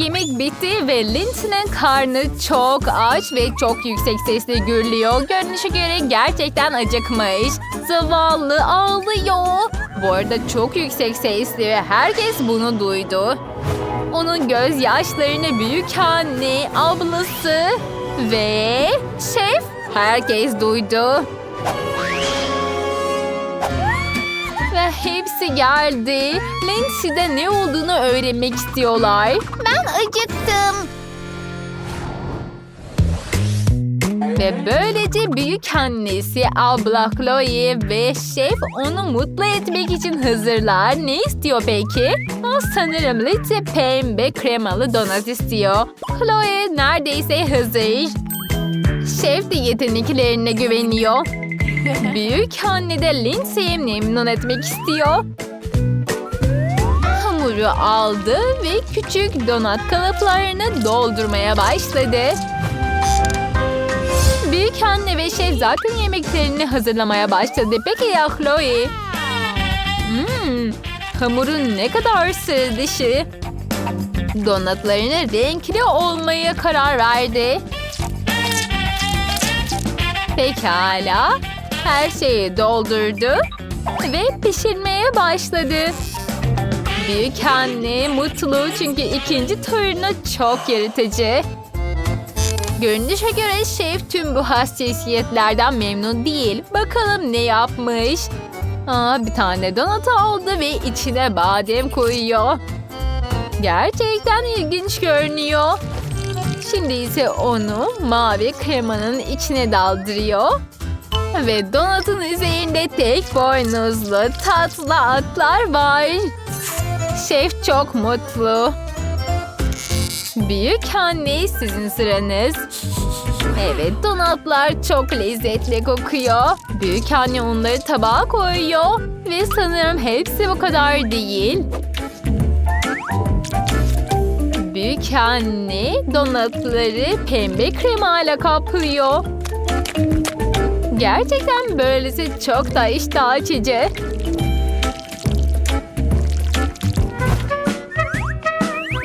Yemek bitti ve Lindsay'nin karnı çok aç ve çok yüksek sesle gürlüyor. Görünüşe göre gerçekten acıkmış. Zavallı ağlıyor. Bu arada çok yüksek sesli ve herkes bunu duydu. Onun gözyaşlarını büyük anne, ablası ve şef herkes duydu. Ve hepsi geldi. Lindsay'de ne olduğunu öğrenmek istiyorlar. Ben acıktım. Ve böylece büyük annesi abla Chloe ve şef onu mutlu etmek için hazırlar. Ne istiyor peki? O sanırım Lindsay pembe kremalı donat istiyor. Chloe neredeyse hazır. Şef de yeteneklerine güveniyor. Büyük anne de Lindsay'i memnun etmek istiyor. Hamuru aldı ve küçük donat kalıplarını doldurmaya başladı. Büyük anne ve şef zaten yemeklerini hazırlamaya başladı. Peki ya Chloe? Hmm, hamurun ne kadar sıra dışı. Donatlarını renkli olmaya karar verdi. Pekala. Her şeyi doldurdu ve pişirmeye başladı. Büyük anne mutlu çünkü ikinci turnu çok yaratıcı. Görünüşe göre şef tüm bu hassasiyetlerden memnun değil. Bakalım ne yapmış? Aa, bir tane donat aldı ve içine badem koyuyor. Gerçekten ilginç görünüyor. Şimdi ise onu mavi kremanın içine daldırıyor. Ve donatın üzerinde tek boynuzlu tatlı atlar var. Şef çok mutlu. Büyük anne sizin sıranız. Evet donatlar çok lezzetli kokuyor. Büyük anne onları tabağa koyuyor. Ve sanırım hepsi bu kadar değil. Büyük anne donatları pembe kremayla kaplıyor. Gerçekten böylesi çok da iştah açıcı.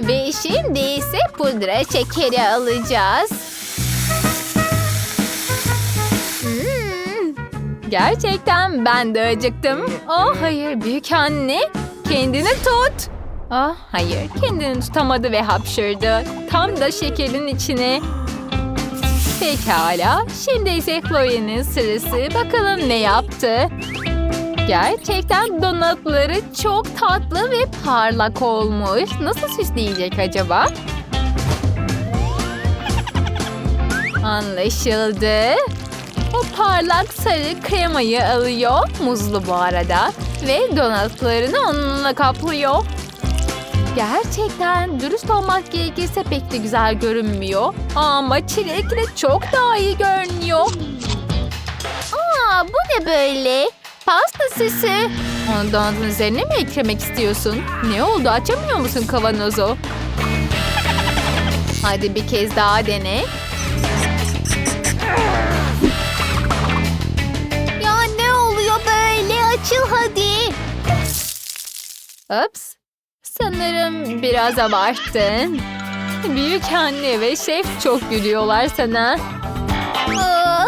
Ve şimdi ise pudra şekeri alacağız. Hmm, gerçekten ben de acıktım. Oh hayır büyük anne. Kendini tut. Ah hayır kendini tutamadı ve hapşırdı. Tam da şekerin içine. Pekala. Şimdi ise Chloe'nin sırası. Bakalım ne yaptı. Gerçekten donatları çok tatlı ve parlak olmuş. Nasıl süsleyecek acaba? Anlaşıldı. O parlak sarı kremayı alıyor. Muzlu bu arada. Ve donatlarını onunla kaplıyor. Gerçekten dürüst olmak gerekirse pek de güzel görünmüyor. Ama çilekle çok daha iyi görünüyor. Aa, bu ne böyle? Pasta süsü. Onu donatın üzerine mi eklemek istiyorsun? Ne oldu açamıyor musun kavanozu? Hadi bir kez daha dene. Ya ne oluyor böyle? Açıl hadi. Ups. Sanırım biraz abarttın. Büyük anne ve şef çok gülüyorlar sana. Aa,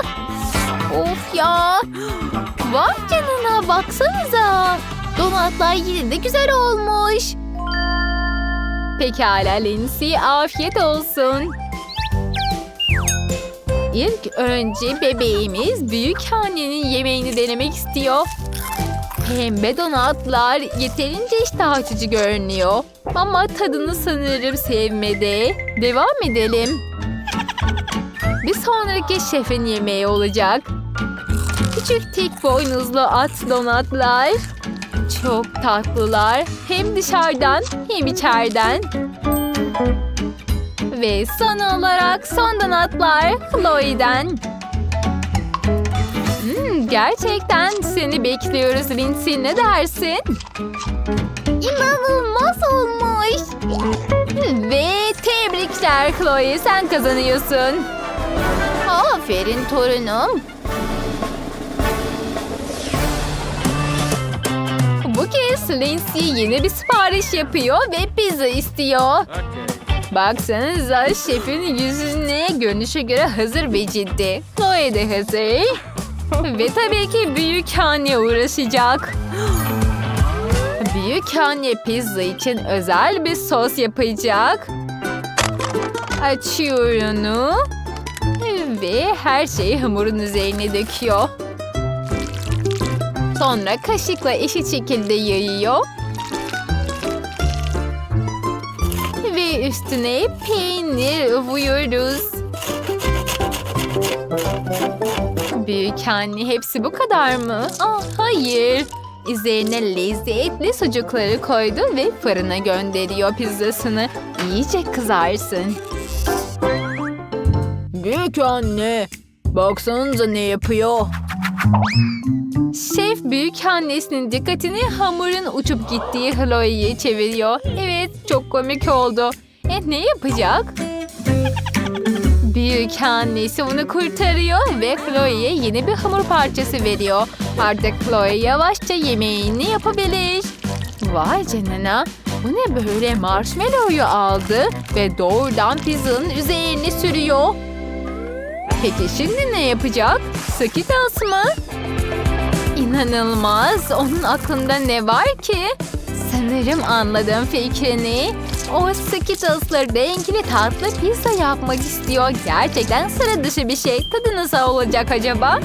of ya. Vay canına baksanıza. Donatlar yine de güzel olmuş. Pekala Lindsay, afiyet olsun. İlk önce bebeğimiz büyük annenin yemeğini denemek istiyor. Pembe donatlar yeterince iştah açıcı görünüyor. Ama tadını sanırım sevmedi. Devam edelim. Bir sonraki şefin yemeği olacak. Küçük tek boynuzlu at donatlar. Çok tatlılar. Hem dışarıdan hem içeriden. Ve son olarak son donatlar Chloe'den. Gerçekten seni bekliyoruz Lindsay. Ne dersin? İnanılmaz olmuş. Ve tebrikler Chloe. Sen kazanıyorsun. Aferin torunum. Bu kez Lindsay yeni bir sipariş yapıyor ve pizza istiyor. Baksanıza şefin yüzüne görünüşe göre hazır ve ciddi. Chloe de hazır. Ve tabii ki büyük anne uğraşacak. Büyük anne pizza için özel bir sos yapacak. Açıyor onu. Ve her şeyi hamurun üzerine döküyor. Sonra kaşıkla eşit şekilde yayıyor. Ve üstüne peynir vuruyoruz. Anne hepsi bu kadar mı? Aa, hayır. Üzerine lezzetli sucukları koydu ve fırına gönderiyor pizzasını. İyice kızarsın. Büyük anne, baksanıza ne yapıyor. Şef büyük annesinin dikkatini hamurun uçup gittiği Chloe'ye çeviriyor. Evet, çok komik oldu. E ne yapacak? Büyük annesi onu kurtarıyor ve Chloe'ye yeni bir hamur parçası veriyor. Artık Chloe yavaşça yemeğini yapabilir. Vay canına. Bu ne böyle marshmallow'yu aldı ve doğrudan pizzanın üzerine sürüyor. Peki şimdi ne yapacak? Skittles mı? İnanılmaz. Onun aklında ne var ki? Sanırım anladım fikrini. O Skittles'la renkli tatlı pizza yapmak istiyor. Gerçekten sıra dışı bir şey. Tadı nasıl olacak acaba?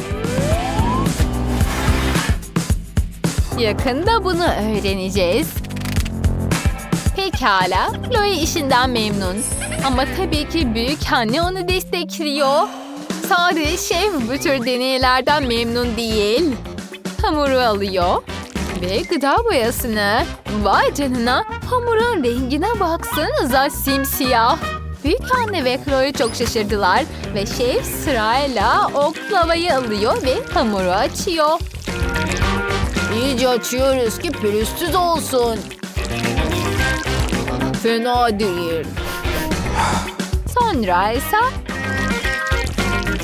Yakında bunu öğreneceğiz. Pekala, Chloe işinden memnun. Ama tabii ki büyük anne onu destekliyor. Sadece şef bu tür deneylerden memnun değil. Hamuru alıyor ve gıda boyasını. Vay canına hamurun rengine baksanıza simsiyah. Büyük anne ve Chloe çok şaşırdılar ve şef sırayla oklavayı alıyor ve hamuru açıyor. İyice açıyoruz ki pürüzsüz olsun. Fena değil. Sonra ise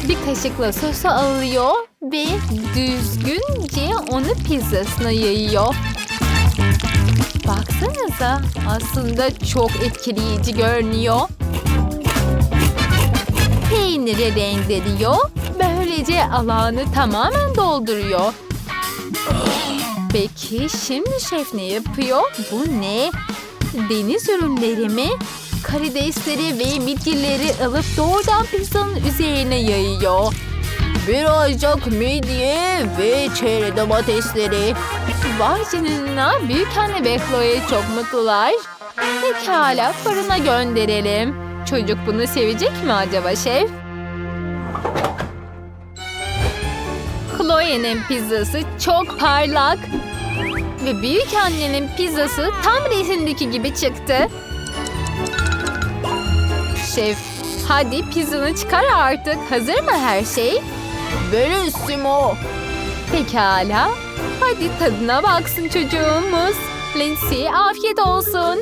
bir kaşıkla sosu alıyor ve düzgünce onu pizzasına yayıyor. Baksanıza aslında çok etkileyici görünüyor. Peyniri rendeliyor. Böylece alanı tamamen dolduruyor. Peki şimdi şef ne yapıyor? Bu ne? Deniz ürünleri mi? Karidesleri ve midyeleri alıp doğrudan pizzanın üzerine yayıyor. Birazcık midye ve çeri domatesleri. Vay canına büyük anne ve Chloe çok mutlular. Pekala fırına gönderelim. Çocuk bunu sevecek mi acaba şef? Chloe'nin pizzası çok parlak. Ve büyük annenin pizzası tam resimdeki gibi çıktı. Şef, hadi pizzanı çıkar artık. Hazır mı her şey? Bellissimo. Pekala. Hadi tadına baksın çocuğumuz. Lindsay afiyet olsun.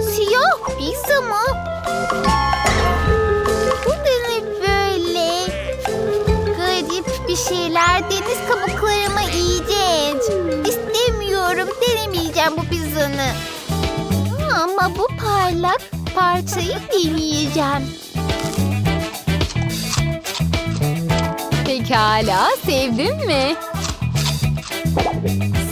Siyah pizza mı? Bu da ne böyle? Garip bir şeyler. Deniz kabukları mı iğrenç? İstemiyorum. Denemeyeceğim bu pizzanı. Ama bu parlak parçayı deneyeceğim. Pekala, sevdin mi?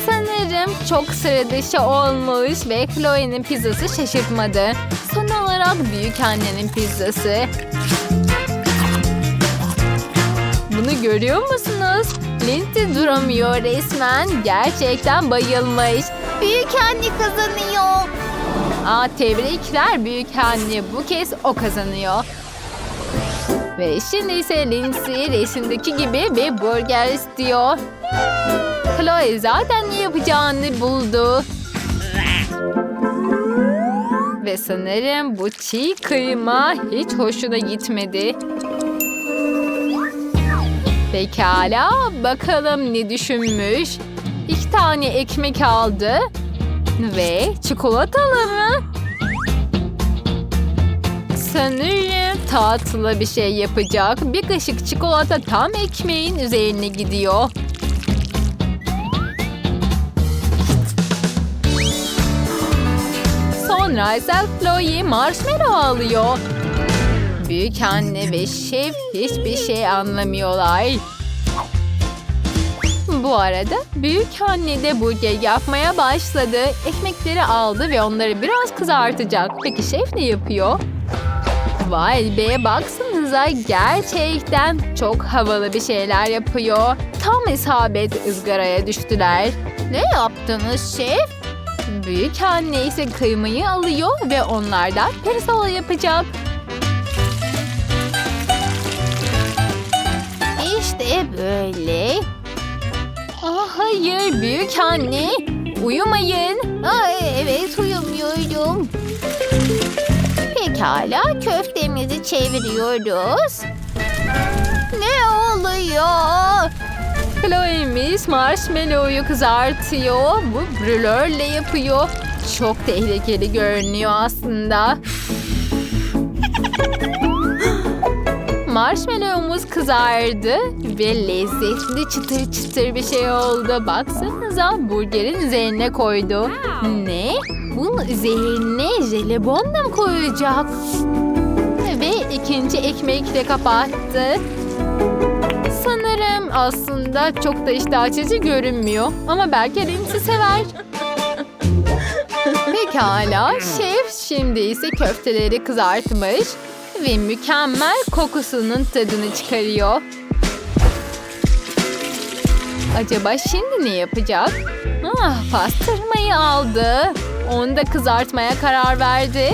Sanırım çok sıra dışı olmuş ve Chloe'nin pizzası şaşırtmadı. Son olarak büyük annenin pizzası. Bunu görüyor musunuz? Lindsay duramıyor resmen. Gerçekten bayılmış. Büyük anne kazanıyor. Aa, tebrikler büyük anne. Bu kez o kazanıyor. Ve şimdi ise Lindsay resimdeki gibi bir burger istiyor. Chloe zaten ne yapacağını buldu. Ve sanırım bu çiğ kıyma hiç hoşuna gitmedi. Pekala, bakalım ne düşünmüş. İki tane ekmek aldı. Ve çikolatalı mı? Sanırım tatlı bir şey yapacak. Bir kaşık çikolata tam ekmeğin üzerine gidiyor. Sonra ise Chloe marshmallow alıyor. Büyük anne ve şef hiçbir şey anlamıyorlar. Bu arada büyük anne de burger yapmaya başladı. Ekmekleri aldı ve onları biraz kızartacak. Peki şef ne yapıyor? Vay be baksanıza gerçekten çok havalı bir şeyler yapıyor. Tam isabet ızgaraya düştüler. Ne yaptınız şef? Büyük anne ise kıymayı alıyor ve onlardan pirzola yapacak. İşte böyle. Hayır büyük anne. Uyumayın. Ay evet uyumuyorum. Pekala köftemizi çeviriyoruz. Ne oluyor? Chloe'miz marshmallow'u kızartıyor. Bu brülörle yapıyor. Çok tehlikeli görünüyor aslında. Marshmallow'umuz kızardı ve lezzetli çıtır çıtır bir şey oldu. Baksanıza burgerin üzerine koydu. Ne? Bunun üzerine jelibon da mı koyacak? Ve ikinci ekmekle kapattı. Sanırım aslında çok da iştah açıcı görünmüyor. Ama belki Lindsay sever. Pekala, şef şimdi ise köfteleri kızartmış ve mükemmel kokusunun tadını çıkarıyor. Acaba şimdi ne yapacak? Ah, pastırmayı aldı. Onu da kızartmaya karar verdi.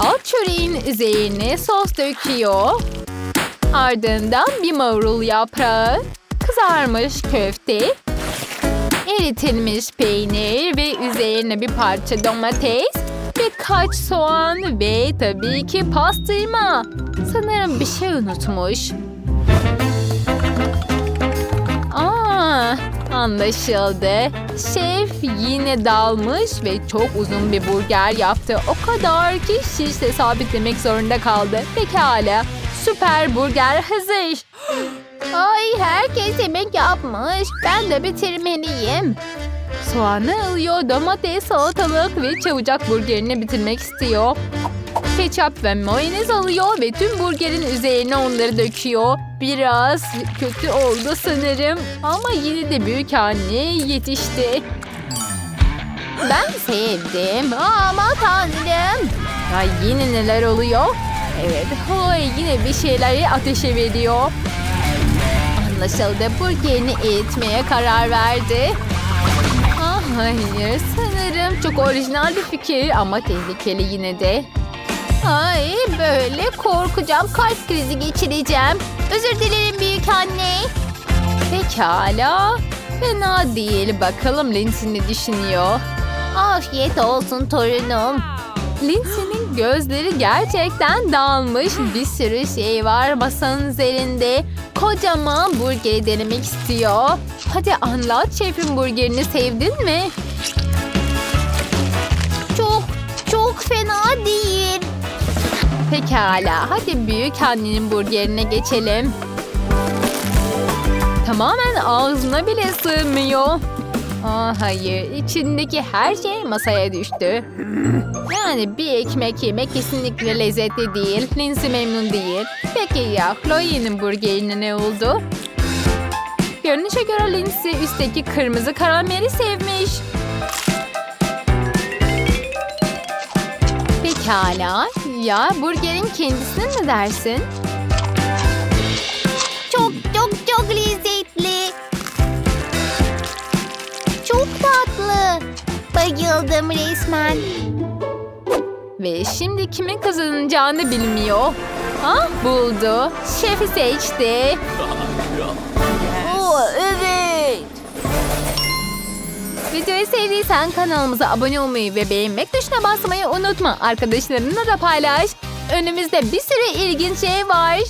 Alt çöreğin üzerine sos döküyor. Ardından bir marul yaprağı, kızarmış köfte, eritilmiş peynir ve üzerine bir parça domates, birkaç soğan ve tabii ki pastırma. Sanırım bir şey unutmuş. Aa, anlaşıldı. Şef yine dalmış ve çok uzun bir burger yaptı. O kadar ki şişle sabitlemek zorunda kaldı. Pekala, süper burger hazır. Ay herkes yemek yapmış. Ben de bitirmeliyim. Soğanı alıyor, domates, salatalık ve çabucak burgerini bitirmek istiyor. Ketçap ve mayonez alıyor ve tüm burgerin üzerine onları döküyor. Biraz kötü oldu sanırım ama yine de büyük anne yetişti. Ben sevdim. Ama tanrım. Ya yine neler oluyor? Evet, Chloe yine bir şeyleri ateşe veriyor. Anlaşıldı, burgerini eritmeye karar verdi. Ah hayır, sanırım çok orijinal bir fikir ama tehlikeli yine de. Ay böyle korkacağım. Kalp krizi geçireceğim. Özür dilerim büyük anne. Pekala, fena değil. Bakalım Lindsay ne düşünüyor? Afiyet olsun torunum. Lindsay'nin gözleri gerçekten dağılmış. Bir sürü şey var masanın üzerinde. Kocaman burgeri denemek istiyor. Hadi anlat şefin burgerini sevdin mi? Çok çok fena değil. Pekala, hadi büyük annenin burgerine geçelim. Tamamen ağzına bile sığmıyor. Aa, hayır, içindeki her şey masaya düştü. Yani bir ekmek yemek kesinlikle lezzetli değil. Lindsay memnun değil. Peki ya Chloe'nin burgerine ne oldu? Görünüşe göre Lindsay üstteki kırmızı karameli sevmiş. Pekala. Ya burgerin kendisine ne dersin? Bayıldım resmen. Ve şimdi kimin kazanacağını bilmiyor. Ah buldu. Şefi seçti. Oo, evet. Videoyu sevdiysen kanalımıza abone olmayı ve beğenmek tuşuna basmayı unutma. Arkadaşlarınla da paylaş. Önümüzde bir sürü ilginç şey var.